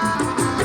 Bye.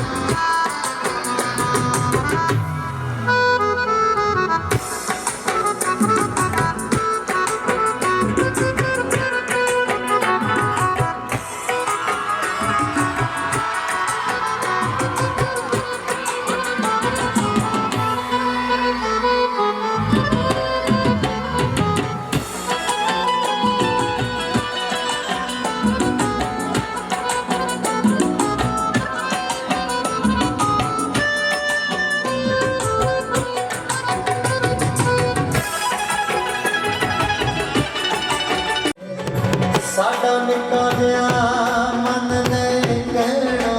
ਸਾਡਾ ਨਿੱਕਾ ਜਿਹਾ ਮਨ ਨੇ ਕਹਿਣਾ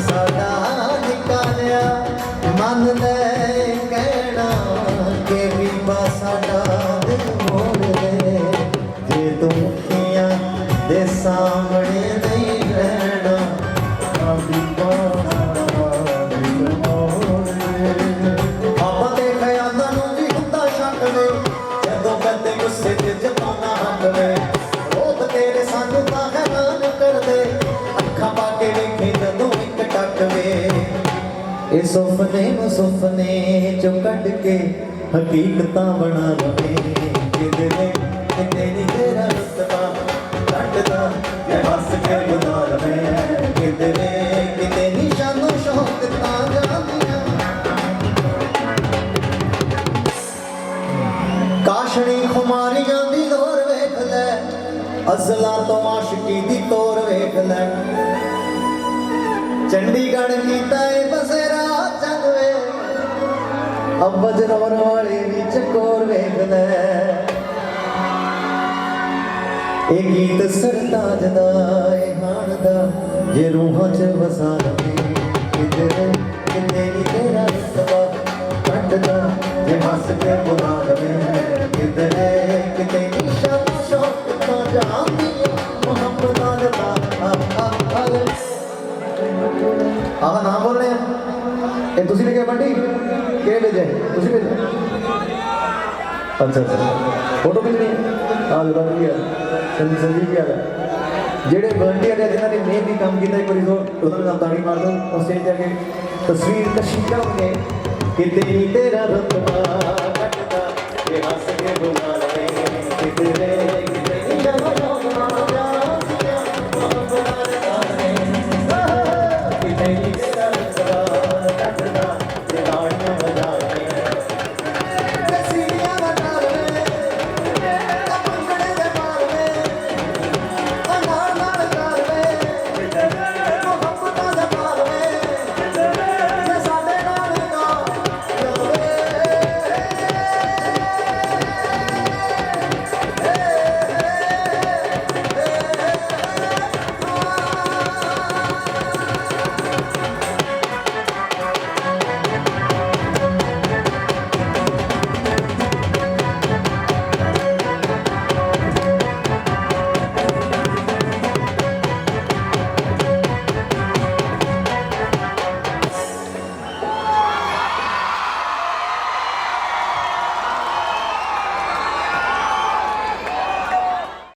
ਸਾਡਾ ਨਿੱਕਾ ਜਿਹਾ ਮਨ ਨੇ ਇਹ ਸੁਪਨੇ ਨੂੰ ਸੁਪਨੇ ਚੋਂ ਕੱਢ ਕੇ ਹਕੀਕਤਾਂ ਬਣਾ ਲਵੇ ਕਿਤੇ ਨੇ ਕਿਤੇ ਨਹੀਂ ਤੇਰਾ ਰੁਤਬਾ ਕੱਟਦਾ ਜੇ ਹੱਸ ਕੇ ਬੁਲਾ ਲਵੇ ਕਿਤੇ ਨੇ ਕਿਤੇ ਨਹੀਂ ਸ਼ਾਨੋ ਸ਼ੌਕ ਤਾਂ ਜਾਂਦੀਆਂ ਕਾਸ਼ਣੀ ਖੁਮਾਰੀਆਂ ਦੀ ਲੋਰ ਵੇਖ ਲੈ ਅਜ਼ਲਾਂ ਤੋਂ ਆਸ਼ਕੀ ਦੀ ਤੋਰ ਵੇਖ ਲੈ। ਚੰਡੀਗੜ੍ਹ ਕੀਤਾ ਅੱਬ ਜਰਵਰ ਵਾਲੇ ਵੀ ਚਕੋਰ ਵੇਖਦਾ ਲੈ ਇਹ ਗੀਤ ਸਰਤਾਜ ਦਾ ਇਹ ਹਾਣ ਦਾ ਜੇ ਰੂਹਾਂ 'ਚ ਵਸਾ ਲਵੇ, ਕਿਤੇ ਕਿਤੇ ਨਹੀਂ ਤੇਰਾ ਰਤਬਾ ਕੱਟਦਾ, ਜੇ ਹੱਸ ਕੇ ਬੁਲਾ ਲਵੇ, ਕਿਤੇ ਕਿਤੇ ਨਹੀਂ ਸ਼ਾਨ ਸ਼ੌਕ ਤਾਂ ਜਾਂਦੀ ਆ ਤੁਸੀਂ ਲਿਖਿਆ ਬੰਟੀ। ਕਿਹੜੇ ਭੇਜੇ ਤੁਸੀਂ ਭੇਜੇ ਅੱਛਾ ਅੱਛਾ। ਫੋਟੋ ਕਿੰਨੀ ਆ ਜਿਹੜਾ ਕੀ ਹੈ ਸੰਜੀ ਸੰਜੀ ਕੀ ਹੈ। ਜਿਹੜੇ ਵਲੰਟੀਅਰ ਨੇ ਜਿਨ੍ਹਾਂ ਨੇ ਮਿਹਨਤੀ ਕੰਮ ਕੀਤਾ, ਇੱਕ ਵਾਰੀ ਉਹਨਾਂ ਨੂੰ ਤਾੜੀ ਮਾਰ ਦਿਓ। ਉਸ ਸਟੇਜ ਜਾ ਕੇ ਤਸਵੀਰ ਕਸ਼ੀ ਕਰੋਗੇ ਕਿਤੇ ਤੇਰਾ ਰਤਬਾ ਕੱਟਦਾ, ਇਹ ਹੱਸ ਕੇ ਬੁਲਾ